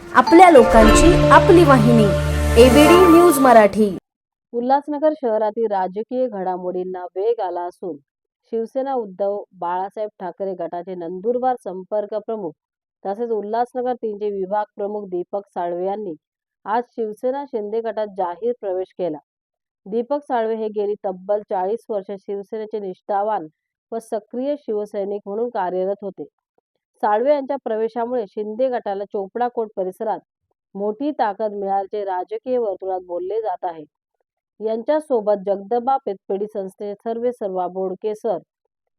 आपल्या लोकांची आपली वाहिनी एबीडी न्यूज मराठी. उल्हासनगर शहरातील राजकीय घडामोडींना वेग आला असून शिवसेना उद्धव बाळासाहेब ठाकरे गटाचे नंदुरबार संपर्क प्रमुख तसेच उल्हासनगर तीनचे विभाग प्रमुख दीपक साळवे यांनी आज शिवसेना शिंदे गटात जाहीर प्रवेश केला. दीपक साळवे हे गेली तब्बल चाळीस वर्ष शिवसेनेचे निष्ठावान व सक्रिय शिवसैनिक म्हणून कार्यरत होते. साळवे यांच्या प्रवेशामुळे शिंदे गटाला चोपडा कोट परिसरात मोठी ताकद मिळाल्याचे राजकीय वर्तुळात बोलले जात आहे. यांच्यासोबत जगदबा जगदंबा पेतपेढी संस्थेचे सर्वे सर्वा बोडके सर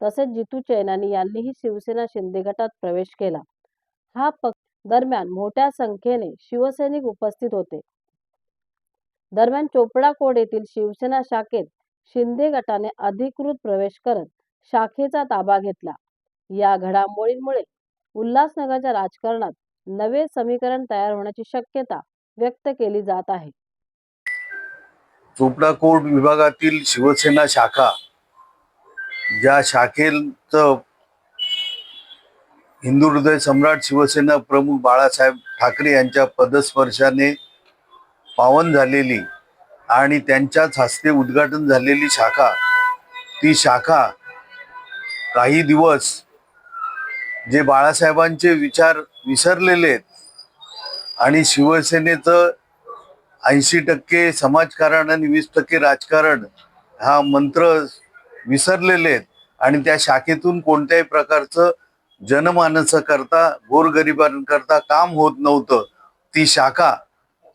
तसेच जितू चैनानी यांनीही शिवसेना शिंदे गटात प्रवेश केला. हा पक्ष दरम्यान मोठ्या संख्येने शिवसैनिक उपस्थित होते. दरम्यान चोपडा कोड येथील शिवसेना शाखेत शिंदे गटाने अधिकृत प्रवेश करत शाखेचा ताबा घेतला. या घडामोडींमुळे उल्हासनगरच्या राजकारणात नवे समीकरण तयार होण्याची शक्यता व्यक्त केली जात आहे. चोपडा कोट विभागातील शिवसेना शाखा ज्या शाखेचं हिंदू हृदय सम्राट शिवसेना प्रमुख बाळासाहेब ठाकरे यांच्या पदस्पर्शाने पावन झालेली आणि त्यांच्याच हस्ते उद्घाटन झालेली शाखा ती शाखा काही दिवस जे बाळासाहेबांचे विचार विसरलेले आहेत आणि शिवसेनेचं ऐंशी टक्के समाजकारण आणि वीस टक्के राजकारण हा मंत्र विसरलेले आहेत. आणि त्या शाखेतून कोणत्याही प्रकारचं जनमानसाकरता गोरगरिबांकरता काम होत नव्हतं. ती शाखा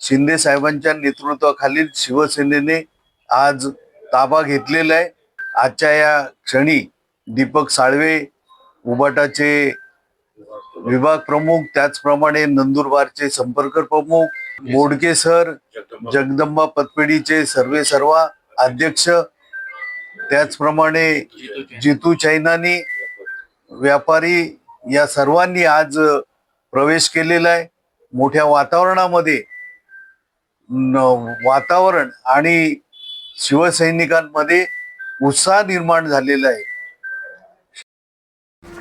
शिंदे साहेबांच्या नेतृत्वाखालील शिवसेनेने आज ताबा घेतलेला आहे. आजच्या या क्षणी दीपक साळवे उबाटाचे विभाग प्रमुख त्याचप्रमाणे नंदुरबारचे संपर्क प्रमुख बोडके सर जगदंबा पतपेढीचे सर्वे सर्वा अध्यक्ष त्याचप्रमाणे जितू चैनानी व्यापारी या सर्वांनी आज प्रवेश केलेला आहे. मोठ्या वातावरणामध्ये वातावरण आणि शिवसैनिकांमध्ये उत्साह निर्माण झालेला आहे.